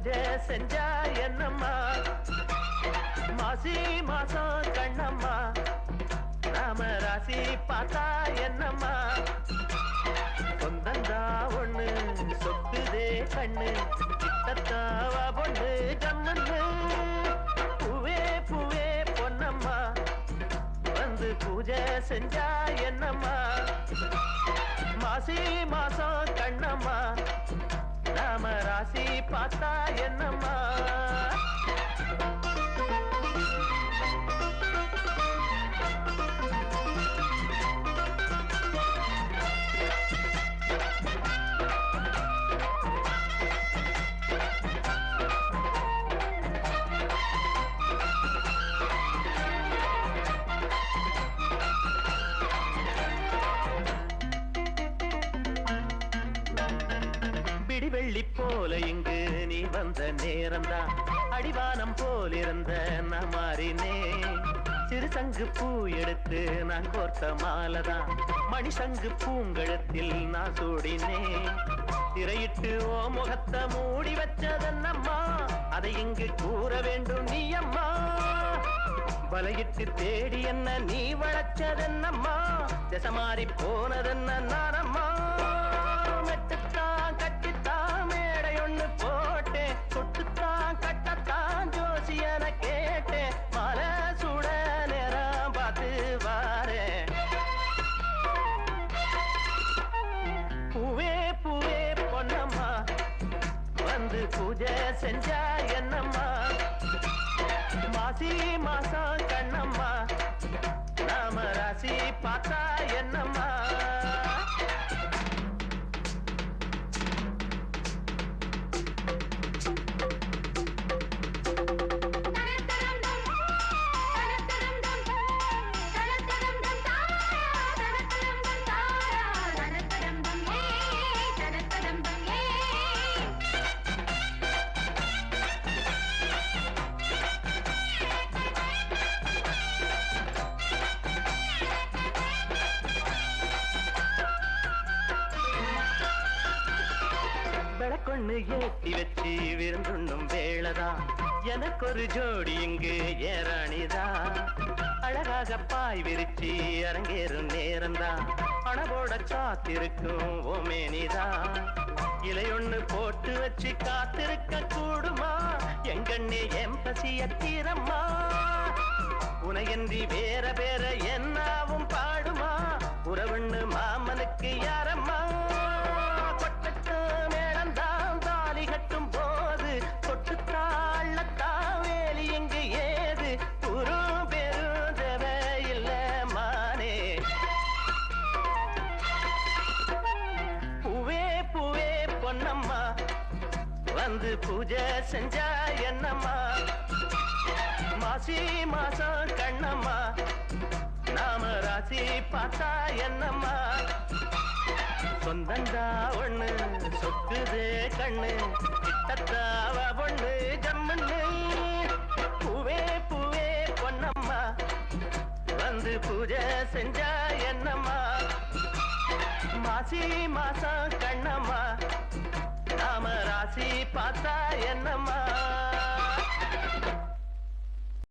பூஜை செஞ்சா என்னம்மா? மாசி மாசம் கண்ணம்மா. நாம ராசி பார்த்தா என்னம்மா? சொந்தந்தா ஒண்ணு சொத்துதே கண்ணு கிட்டத்தாவா பொண்ணு கம்மன்னு பூவே பூவே பொன்னம்மா. வந்து பூஜை செஞ்சா என்னம்மா? மாசி மாசம் கண்ணம்மா. நாம ராசி பார்த்தா என்னம்மா? வந்த நேரம்தான் அடிவானம் போலிருந்த நான் மாறினே சிறு சங்கு பூ எடுத்து நான் கோர்த்த மாலைதான் மணி சங்கு பூங்கழத்தில் நான் சூடினே. திரையிட்டு ஓ முகத்தை மூடி வச்சதன்னம்மா? அதை இங்கு கூற வேண்டும் நீ அம்மா. வலையிட்டு தேடி என்ன நீ வளச்சதென்னம்மா? திசமாறி போனதென்ன நானம்மா? செஞ்சா என்னம்மா? மாசி மாசம் கண்ணம்மா. நாம ராசி பார்த்தா என்னம்மா? விளக்கொண்ணு ஏத்தி வச்சு விருந்துண்ணும் வேளதான். எனக்கு ஒரு ஜோடி இங்கு ஏறாணிதான். அழகாக பாய் விரிச்சு அரங்கேறும் நேரம்தான். அணவோட காத்திருக்கும் ஓமேனிதான். இலையொண்ணு போட்டு வச்சு காத்திருக்க கூடுமா? எங்கண்ணே எம்பசிய தீரம்மா? உனையன்றி வேற பொன்னம்மா வந்து பூஜை செஞ்சா என்னம்மா? மாசி மாசம் கண்ணம்மா. நாம ராசி பார்த்தா என்னம்மா? சொந்தந்தா ஒண்ணு சொத்துது கண்ணு. கிட்டத்தாவ ஒண்ணு ஜம்முன்னு பூவே பூவே பொன்னம்மா. வந்து பூஜை செஞ்சா என்னம்மா? மாசி மாசம் கண்ணம்மா. பார்த்தா என்னம்மா?